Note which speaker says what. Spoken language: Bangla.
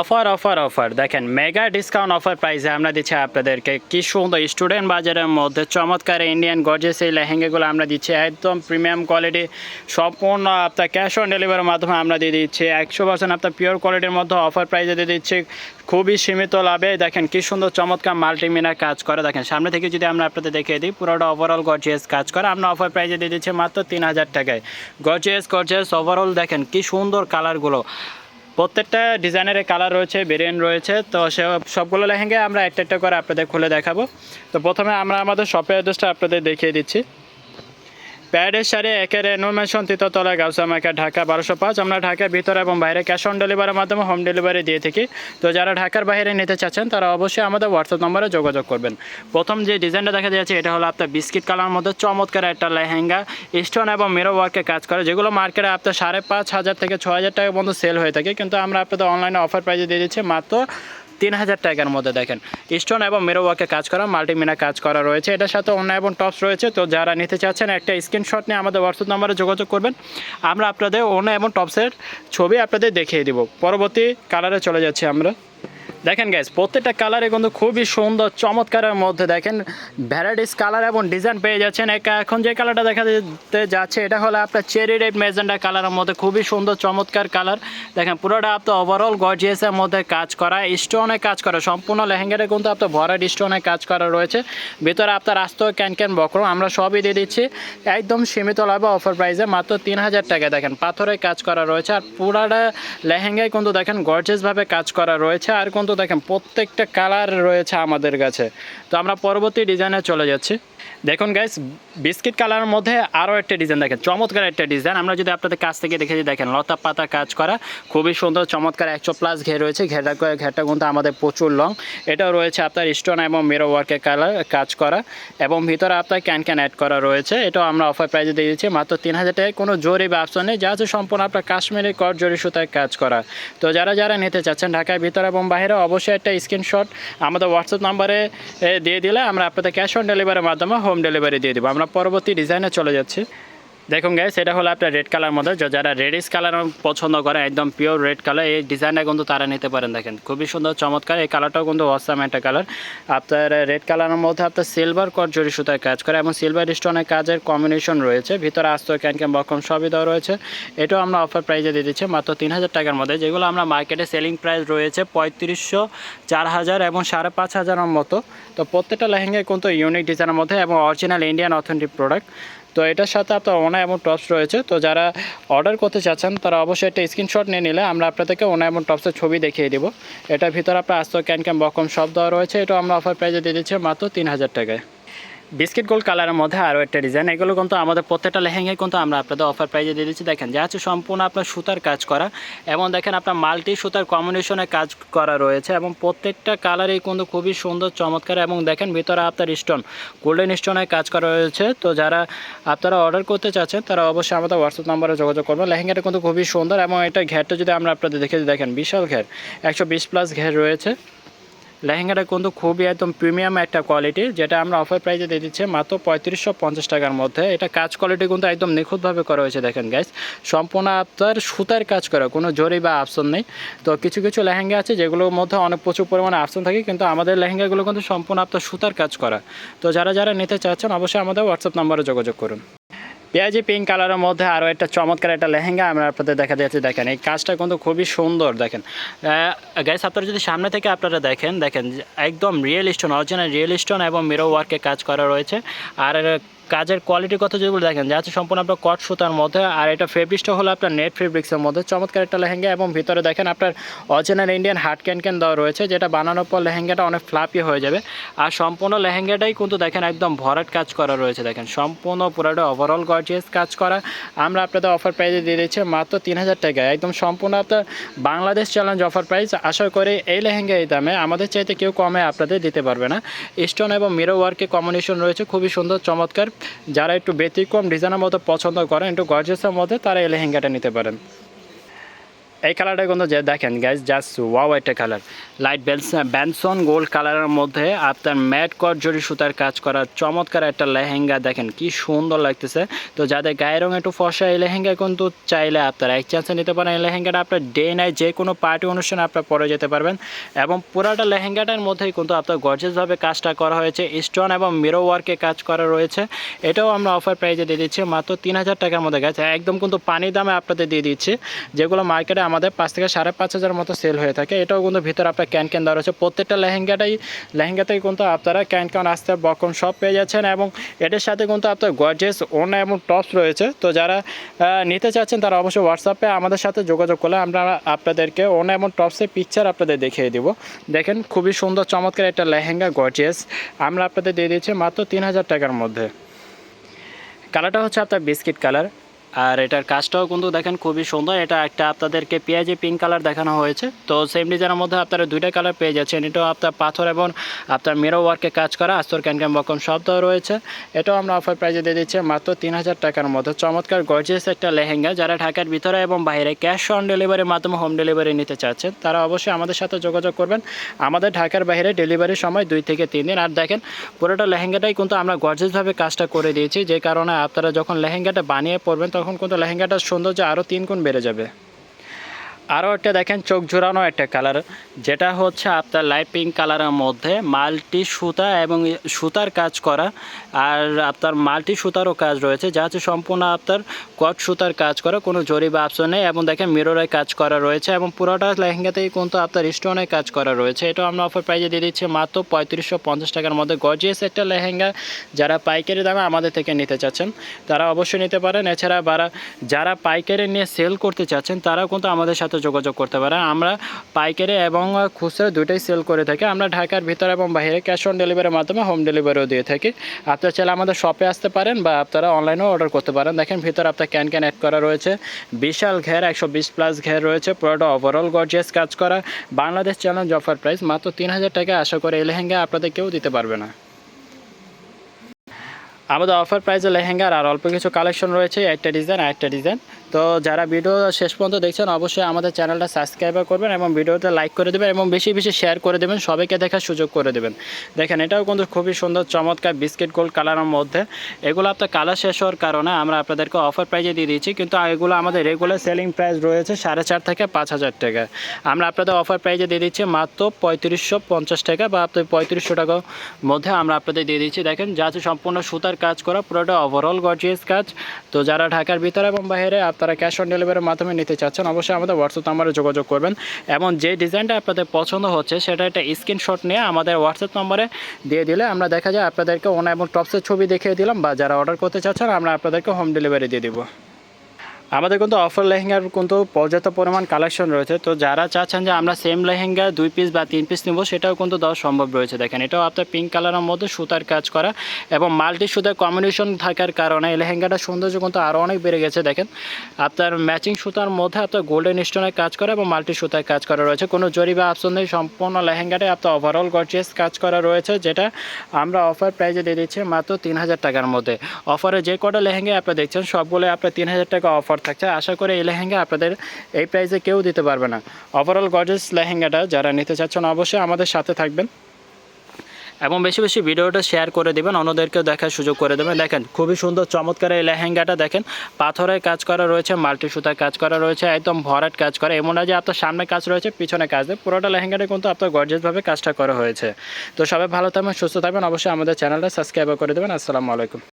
Speaker 1: Offer offer offer. দেখেন মেগা ডিসকাউন্ট অফার প্রাইসে আমরা দিচ্ছি আপনাদেরকে। কি সুন্দর স্টুডেন্ট বাজারের মধ্যে চমৎকার ইন্ডিয়ান গর্জেস এই লেহেঙ্গাগুলো আমরা দিচ্ছি। একদম প্রিমিয়াম কোয়ালিটি সম্পূর্ণ আপনার ক্যাশ অন ডেলিভারির মাধ্যমে আমরা দিয়ে দিচ্ছি। একশো পার্সেন্ট আপনার পিওর কোয়ালিটির মধ্যে অফার প্রাইসে দিয়ে দিচ্ছি। খুবই সীমিত লাভে। দেখেন, কি সুন্দর, চমৎকার মাল্টিমিনার কাজ করে। দেখেন, সামনে থেকে যদি আমরা আপনাদের দেখিয়ে দিই, পুরোটা ওভারঅল গর্জিয়াস কাজ করে। আমরা অফার প্রাইসে দিয়ে দিচ্ছি মাত্র তিন হাজার টাকায়। গর্জেস গর্জেস ওভারঅল দেখেন, কি সুন্দর কালারগুলো প্রত্যেকটা ডিজাইনের কালার রয়েছে ভেরিয়েন্ট রয়েছে, তো সে সবগুলো লেহেঙ্গা আমরা একটা একটা করে আপনাদের খুলে দেখাবো। তো প্রথমে আমরা আমাদের শপের অ্যাড্রেসটা আপনাদের দেখিয়ে দিচ্ছি। প্যাডের সারে একের রেনোমেশন তৃতীয়তলা গাউসা মার্কা ঢাকা বারোশো পাঁচ। আমরা ঢাকার ভিতরে এবং বাইরে ক্যাশ অন ডেলিভারির মাধ্যমে হোম ডেলিভারি দিয়ে থাকি। তো যারা ঢাকার বাইরে নিতে চাচ্ছেন, তারা অবশ্যই আমাদের হোয়াটসঅ্যাপ নম্বরে যোগাযোগ করবেন। প্রথম যে ডিজাইনটা দেখা যাচ্ছে, এটা হলো আপনার বিস্কিট কালার মধ্যে চমৎকার একটা লেহেঙ্গা স্টোন এবং মিরো ওয়ার্কে কাজ করে, যেগুলো মার্কেটে আপনার সাড়ে পাঁচ হাজার থেকে ছ হাজার টাকা পর্যন্ত সেল হয়ে থাকে। কিন্তু আমরা আপনাদের অনলাইনে অফার প্রাইজে দিয়ে দিচ্ছি মাত্র তিন হাজার টাকার মধ্যে দেখেন। স্টোন এবং মেরো ওয়ার্কে কাজ করা মাল্টিমিনা কাজ করা রয়েছে। এটার সাথে অন্য এবং টপস রয়েছে। তো যারা নিতে চাচ্ছেন, একটা স্ক্রিনশট নিয়ে আমাদের হোয়াটসঅ্যাপ নাম্বারে যোগাযোগ করবেন। আমরা আপনাদের অন্য এবং টপসের ছবি আপনাদের দেখিয়ে দিব। পরবর্তী কালারে চলে যাচ্ছি আমরা। দেখেন গ্যাস প্রত্যেকটা কালারে কিন্তু খুবই সুন্দর, চমৎকারের মধ্যে দেখেন ভ্যারাইটিস কালার এবং ডিজাইন পেয়ে যাচ্ছেন। এখন যে কালারটা দেখা যেতে যাচ্ছে, এটা হলো আপনার চেরি রেড মেজেন্ডা কালারের মধ্যে খুবই সুন্দর, চমৎকার কালার দেখেন, পুরোটা আপনার ওভারঅল গর্জিয়াসের মধ্যে কাজ করা স্টোনে কাজ করা, সম্পূর্ণ লেহেঙ্গাটা কিন্তু আপনার ভরাট স্টোনে কাজ করা রয়েছে। ভিতরে আপনার আস্ত ক্যান ক্যান বক্রম, আমরা সবই দিয়ে দিচ্ছি। একদম সীমিত লাভে অফার প্রাইসে মাত্র তিন হাজার টাকা, দেখেন, পাথরে কাজ করা রয়েছে। আর পুরাটা লেহেঙ্গায় কিন্তু দেখেন গর্জিয়াসভাবে কাজ করা রয়েছে। আর কিন্তু দেখেন প্রত্যেকটা কালার রয়েছে আমাদের কাছে। তো আমরা পরবর্তী ডিজাইনে চলে যাচ্ছি। দেখুন গাইস বিস্কিট কালারের মধ্যে আরও একটা ডিজাইন দেখেন, চমৎকার একটা ডিজাইন আমরা যদি আপনাদের কাছ থেকে দেখে দিই দেখেন, লতা পাতা কাজ করা, খুবই সুন্দর, চমৎকার একশো প্লাস ঘের রয়েছে। ঘেরটা ঘেরটা কিন্তু আমাদের প্রচুর লং এটাও রয়েছে আপনার স্টোন এবং মেরো ওয়ার্কের কালার কাজ করা। এবং ভিতরে আপনার ক্যান ক্যান অ্যাড করা রয়েছে। এটাও আমরা অফার প্রাইজে দিয়ে দিচ্ছি, মাত্র তিন হাজার টাকায়। কোনো জরি বা অপশন নেই, যা আছে সম্পূর্ণ আপনার কাশ্মীরি কট জরি সুতায় কাজ করা। তো যারা যারা নিতে চাচ্ছেন ঢাকার ভিতরে এবং বাইরে, অবশ্যই একটা স্ক্রিনশট আমাদের হোয়াটসঅ্যাপ নাম্বারে দিয়ে দিলে আমরা আপনাদের ক্যাশ অন ডেলিভারির মাধ্যমে হোম ডেলিভারি দিয়ে দেবো। আমরা পরবর্তী ডিজাইনে চলে যাচ্ছি। দেখুন গাইস এটা হলো আপনার রেড কালার মধ্যে যারা রেডিস কালার পছন্দ করে, একদম পিওর রেড কালার এই ডিজাইনটা কিন্তু তারা নিতে পারেন দেখেন। খুবই সুন্দর, চমৎকার। এই কালারটাও কিন্তু অসাম একটা কালার আপনার রেড কালারের মধ্যে আপনার সিলভার কট সুতায় কাজ করে এবং সিলভার স্টোনের কাজের কম্বিনেশন রয়েছে। ভিতরে আস্ত ক্যান ক্যান বকম সবই দেওয়া রয়েছে। এটাও আমরা অফার প্রাইজে দিয়ে দিচ্ছি মাত্র তিন হাজার টাকার মধ্যে। যেগুলো আমরা মার্কেটে সেলিং প্রাইস রয়েছে পঁয়ত্রিশশো চার হাজার এবং সাড়ে পাঁচ হাজারের মতো। তো প্রত্যেকটা লেহেঙ্গায় কিন্তু ইউনিক ডিজাইনের মধ্যে এবং অরিজিনাল ইন্ডিয়ান অথেন্টিক প্রোডাক্ট তো এটার সাথে আপনার ওনা এবং টপস রয়েছে। তো যারা অর্ডার করতে চাচ্ছেন, তারা অবশ্যই একটা স্ক্রিনশট নিয়ে নিলে আমরা আপনাদেরকে ওনা এবং টপসের ছবি দেখিয়ে দেবো। এটার ভিতরে আপনার আস্ত ক্যান ক্যান বকম সব দেওয়া রয়েছে। এটা আমরা অফার প্রাইজে দিয়ে দিচ্ছি মাত্র তিন হাজার টাকায়। বিস্কিট গোল্ড কালারের মধ্যে আরও একটা ডিজাইন। এগুলো কিন্তু আমাদের প্রত্যেকটা লেহেঙ্গায় কিন্তু আমরা আপনাদের অফার প্রাইজে দিয়ে দিচ্ছি। দেখেন, যা আছে সম্পূর্ণ আপনার সুতার কাজ করা এবং দেখেন আপনার মাল্টি সুতার কম্বিনেশনে কাজ করা রয়েছে এবং প্রত্যেকটা কালারেই কিন্তু খুবই সুন্দর, চমৎকার এবং দেখেন ভিতরে আপনার স্টোন গোল্ডেন স্টোনে কাজ করা রয়েছে। তো যারা আপনারা অর্ডার করতে চাচ্ছেন, তারা অবশ্যই আমাদের হোয়াটসঅ্যাপ নাম্বারে যোগাযোগ করবেন। লেহেঙ্গাটা কিন্তু খুবই সুন্দর এবং এটা ঘেরটা যদি আমরা আপনাদের দেখে দেখেন বিশাল ঘের, একশো বিশ প্লাস ঘের রয়েছে। লেহেঙ্গাটা কিন্তু খুবই একদম প্রিমিয়াম একটা কোয়ালিটি যেটা আমরা অফার প্রাইসে দিয়ে দিচ্ছি মাত্র পঁয়ত্রিশশো পঞ্চাশ টাকার মধ্যে। এটা কাজ কোয়ালিটি কিন্তু একদম নিখুঁতভাবে করা হয়েছে, দেখেন গাইস সম্পূর্ণ আপনার সুতার কাজ করা, কোনো জরি বা আপশন নেই। তো কিছু কিছু লেহেঙ্গা আছে যেগুলোর মধ্যে অনেক প্রচুর পরিমাণে আপশন থাকে, কিন্তু আমাদের লেহেঙ্গাগুলো কিন্তু সম্পূর্ণ আপনার সুতার কাজ করা। তো যারা যারা নিতে চাচ্ছেন, অবশ্যই আমাদের হোয়াটসঅ্যাপ নাম্বারে যোগাযোগ করুন। পেঁয়াজি পিঙ্ক কালারের মধ্যে আরও একটা চমৎকার একটা লেহেঙ্গা আমরা আপনাদের দেখা যাচ্ছে। দেখেন, এই কাজটা কিন্তু খুবই সুন্দর, দেখেন। গাইস আপনারা যদি সামনে থেকে আপনারা দেখেন দেখেন একদম real stone original real stone এবং মিরো ওয়ার্কে কাজ করা রয়েছে। আর কাজের কোয়ালিটির কথা যদি বলে দেখেন, যা আছে সম্পূর্ণ আপনার কট সুতার মধ্যে, আর এটা ফেব্রিক্সটা হলো আপনার নেট ফেব্রিক্সের মধ্যে। চমৎকার একটা লেহেঙ্গা এবং ভিতরে দেখেন আপনার original Indian hard can can দেওয়া রয়েছে, যেটা বানানোর পর লেহেঙ্গাটা অনেক ফ্লাপি হয়ে যাবে। আর সম্পূর্ণ লেহেঙ্গাটাই কিন্তু দেখেন একদম ভরাট কাজ করা রয়েছে, দেখেন। সম্পূর্ণ পুরোটা ওভারঅল গর্জিয়াস কাজ করা। আমরা আপনাদের অফার প্রাইজে দিয়ে দিচ্ছি মাত্র তিন হাজার টাকা। একদম সম্পূর্ণ আপনার বাংলাদেশ চ্যালেঞ্জ অফার প্রাইস আশা করি এই লেহেঙ্গা এই দামে আমাদের চাইতে কেউ কমে আপনাদের দিতে পারবে না। স্টোন এবং মিরো ওয়ার্কে কম্বিনেশন রয়েছে, খুবই সুন্দর, চমৎকার। যারা একটু ব্যতিক্রম ডিজাইনের মতো পছন্দ করেন, একটু গর্জেসের মধ্যে তারা এই লেহেঙ্গাটা নিতে পারেন। এই কালারটা কিন্তু যে দেখেন গাইজ জাস্ট ওয়াও একটা কালার। লাইট বেলস ব্যানসন গোল্ড কালারের মধ্যে আপনার ম্যাট কট জরি সুতার কাজ করা চমৎকার একটা লেহেঙ্গা দেখেন, কি সুন্দর লাগতেছে। তো যাদের গায়ের রঙ একটু ফসা এই লেহেঙ্গা কিন্তু চাইলে আপনারা এক চান্সে নিতে পারেন। এই লেহেঙ্গাটা আপনার ডে নাইট যে কোনো পার্টি অনুষ্ঠানে আপনার পরে যেতে পারবেন। এবং পুরাটা লেহেঙ্গাটার মধ্যেই কিন্তু আপনার গর্জেসভাবে কাজটা করা হয়েছে। স্টোন এবং মিরো ওয়ার্কে কাজ করা রয়েছে। এটাও আমরা অফার প্রাইজে দিয়ে দিচ্ছি। মাত্র তিন হাজার টাকার মধ্যে গেছে একদম কিন্তু পানি দামে আপনাদের দিয়ে দিচ্ছি। যেগুলো মার্কেটে আমাদের পাঁচ থেকে সাড়ে পাঁচ হাজার মতো সেল হয়ে থাকে। এটাও কিন্তু ভিতরে আপনার ক্যান ক্যান দেওয়া রয়েছে। প্রত্যেকটা লেহেঙ্গাটাই লেহেঙ্গাতেই কিন্তু আপনারা ক্যান ক্যান আসতে বকন সব পেয়ে যাচ্ছেন এবং এটার সাথে কিন্তু আপনার গর্জেস ওনা এবং টপস রয়েছে। তো যারা নিতে চাচ্ছেন তারা অবশ্যই হোয়াটসঅ্যাপে আমাদের সাথে যোগাযোগ করলে আমরা আপনাদেরকে ওনা এবং টপসের পিকচার আপনাদের দেখিয়ে দিব। দেখেন খুবই সুন্দর, চমৎকার একটা লেহেঙ্গা গর্জেস আমরা আপনাদের দিয়ে দিচ্ছি মাত্র তিন হাজার টাকার মধ্যে। কালারটা হচ্ছে আপনার বিস্কিট কালার আর এটার কাজটাও কিন্তু দেখেন খুবই সুন্দর। এটা একটা আপনাদেরকে পেঁয়াজি পিঙ্ক কালার দেখানো হয়েছে। তো সেম ডিজাইনের মধ্যে আপনারা দুইটা কালার পেয়ে যাচ্ছেন। এটাও আপনার পাথর এবং আপনার মিরো ওয়ার্কে কাজ করা, আস্তর ক্যানক্যান বকম সব রয়েছে। এটাও আমরা অফার প্রাইজে দিয়ে দিচ্ছি মাত্র তিন হাজার টাকার মধ্যে। চমৎকার গর্জিয়াস একটা লেহেঙ্গা। যারা ঢাকার ভিতরে এবং বাইরে ক্যাশ অন ডেলিভারির মাধ্যমে হোম ডেলিভারি নিতে চাচ্ছেন, তারা অবশ্যই আমাদের সাথে যোগাযোগ করবেন। আমাদের ঢাকার বাইরে ডেলিভারির সময় দুই থেকে তিন দিন। আর দেখেন, পুরোটা লেহেঙ্গাটাই কিন্তু আমরা গর্জিয়াসভাবে কাজটা করে দিয়েছি। যে কারণে আপনারা যখন লেহেঙ্গাটা বানিয়ে পড়বেন তখন কিন্তু লেহেঙ্গাটার সৌন্দর্য আরও তিন গুণ বেড়ে যাবে। আরও একটা দেখেন, চোখ জোড়ানো একটা কালার যেটা হচ্ছে আপনার লাইট পিঙ্ক কালারের মধ্যে মাল্টি সুতা এবং সুতার কাজ করা, আর আপনার মাল্টি সুতারও কাজ রয়েছে, যা হচ্ছে সম্পূর্ণ আপনার কট সুতার কাজ করা, কোনো জরি বা অপশন নেই, এবং দেখেন মিররে কাজ করা রয়েছে, এবং পুরোটা লেহেঙ্গাতেই কিন্তু আপনার স্টোনে কাজ করা রয়েছে। এটাও আমরা অফার প্রাইজে দিয়ে দিচ্ছি মাত্র পঁয়ত্রিশশো পঞ্চাশ টাকার মধ্যে। গর্জিয়াস একটা লেহেঙ্গা, যারা পাইকারি দামে আমাদের থেকে নিতে চাচ্ছেন, তারা অবশ্যই নিতে পারেন। এছাড়া যারা পাইকারি নিয়ে সেল করতে চাচ্ছেন, তারাও কিন্তু আমাদের সাথে যোগাযোগ করতে পারে আমরা পাইকারি এবং খুচরা দুটোই সেল করে থাকি। আমরা ঢাকার ভিতরে এবং বাইরে ক্যাশ অন ডেলিভারির মাধ্যমে হোম ডেলিভারিও দিয়ে থাকি। আপনারা চাইলে আমাদের শপে আসতে পারেন বা আপনারা অনলাইনেও অর্ডার করতে পারেন। দেখেন ভিতরে আপনার ক্যান ক্যান অ্যাড করা রয়েছে। বিশাল ঘের, একশো বিশ প্লাস ঘের রয়েছে। পুরোটা ওভারঅল গর্জিয়াস কাজ করা। বাংলাদেশ চ্যালেঞ্জ অফার প্রাইস মাত্র তিন হাজার টাকা। আশা করে এই লেহেঙ্গা আপনাদের কেউ দিতে পারবে না। আমাদের অফার প্রাইসে লেহেঙ্গার আর অল্প কিছু কালেকশন রয়েছে। একটা ডিজাইন আর একটা ডিজাইন তো যারা ভিডিও শেষ পর্যন্ত দেখছেন, অবশ্যই আমাদের চ্যানেলটা সাবস্ক্রাইব করবেন এবং ভিডিওটা লাইক করে দেবেন এবং বেশি বেশি শেয়ার করে দেবেন, সবাইকে দেখার সুযোগ করে দেবেন। দেখেন, এটাও কিন্তু খুবই সুন্দর, চমৎকার বিস্কিট গোল্ড কালারের মধ্যে। এগুলো আপনার কালার শেষ হওয়ার কারণে আমরা আপনাদেরকে অফার প্রাইজে দিয়ে দিচ্ছি কিন্তু এগুলো আমাদের রেগুলার সেলিং প্রাইস রয়েছে সাড়ে চার থেকে পাঁচ হাজার টাকা। আমরা আপনাদের অফার প্রাইজে দিয়ে দিচ্ছি মাত্র পঁয়ত্রিশশো পঞ্চাশ টাকা বা আপনার পঁয়ত্রিশশো টাকার মধ্যে আমরা আপনাদের দিয়ে দিচ্ছি। দেখেন, যা সম্পূর্ণ সুতার কাজ করা, পুরোটা ওভারঅল গর্জিয়াস কাজ। তো যারা ঢাকার ভিতরে এবং বাইরে আপনারা ক্যাশ অন ডেলিভারির মাধ্যমে নিতে চাচ্ছেন, অবশ্যই আমাদের হোয়াটসঅ্যাপ নাম্বারে যোগাযোগ করবেন। এবং যে ডিজাইনটা আপনাদের পছন্দ হচ্ছে, সেটা একটা স্ক্রিনশট নিয়ে আমাদের হোয়াটসঅ্যাপ নম্বরে দিয়ে দিলে আমরা দেখা যায় আপনাদেরকে ওনা এবং টপসের ছবি দেখিয়ে দিলাম বা যারা অর্ডার করতে চাচ্ছেন, আমরা আপনাদেরকে হোম ডেলিভারি দিয়ে দেবো। আমাদের কিন্তু অফার লেহেঙ্গার কিন্তু পর্যাপ্ত পরিমাণ কালেকশন রয়েছে। তো যারা চাচ্ছেন যে আমরা সেম লেহেঙ্গা দুই পিস বা তিন পিস নেব, সেটাও কিন্তু দেওয়া সম্ভব রয়েছে। দেখেন, এটাও আপনার পিঙ্ক কালারের মধ্যে সুতার কাজ করা এবং মাল্টি সুতার কম্বিনেশন থাকার কারণে এই লেহেঙ্গাটার সৌন্দর্য কিন্তু আরও অনেক বেড়ে গেছে। দেখেন, আপনার ম্যাচিং সুতার মধ্যে আপনার গোল্ডেন স্টোনের কাজ করা এবং মাল্টি সুতার কাজ করা রয়েছে। কোনো জরি বা অপশন নেই, সম্পূর্ণ লেহেঙ্গাটাই আপনার ওভারঅল গর্জিয়াস কাজ করা রয়েছে, যেটা আমরা অফার প্রাইজে দিয়ে দিচ্ছি মাত্র তিন হাজার টাকার মধ্যে। অফারে যে কটা লেহেঙ্গা আপনারা দেখছেন সবগুলো আপনার তিন হাজার টাকা অফার থাকছে। আশা করি এই লেহেঙ্গা আপনাদের এই প্রাইসে কেউ দিতে পারবে না। ওভারঅল গর্জেস লেহেঙ্গাটা যারা নিতে চাচ্ছেন অবশ্যই আমাদের সাথে থাকবেন। এবং বেশি বেশি ভিডিওটা শেয়ার করে দেবেন, অন্যদেরকেও দেখার সুযোগ করে দেবেন। দেখেন, খুবই সুন্দর, চমৎকার এই লেহেঙ্গাটা দেখেন। পাথরের কাজ করা রয়েছে, মাল্টি সুতার কাজ করা রয়েছে, একদম ভরাট কাজ করা। এমন না যে আপনার সামনে কাজ রয়েছে, পিছনে কাজ নেই। পুরোটা লেহেঙ্গাটা কিন্তু আপনার গর্জেসভাবে কাজটা করা হয়েছে। তো সবাই ভালো থাকবেন, সুস্থ থাকবেন। অবশ্যই আমাদের চ্যানেলটা সাবস্ক্রাইব করে দেবেন। আসসালামু আলাইকুম।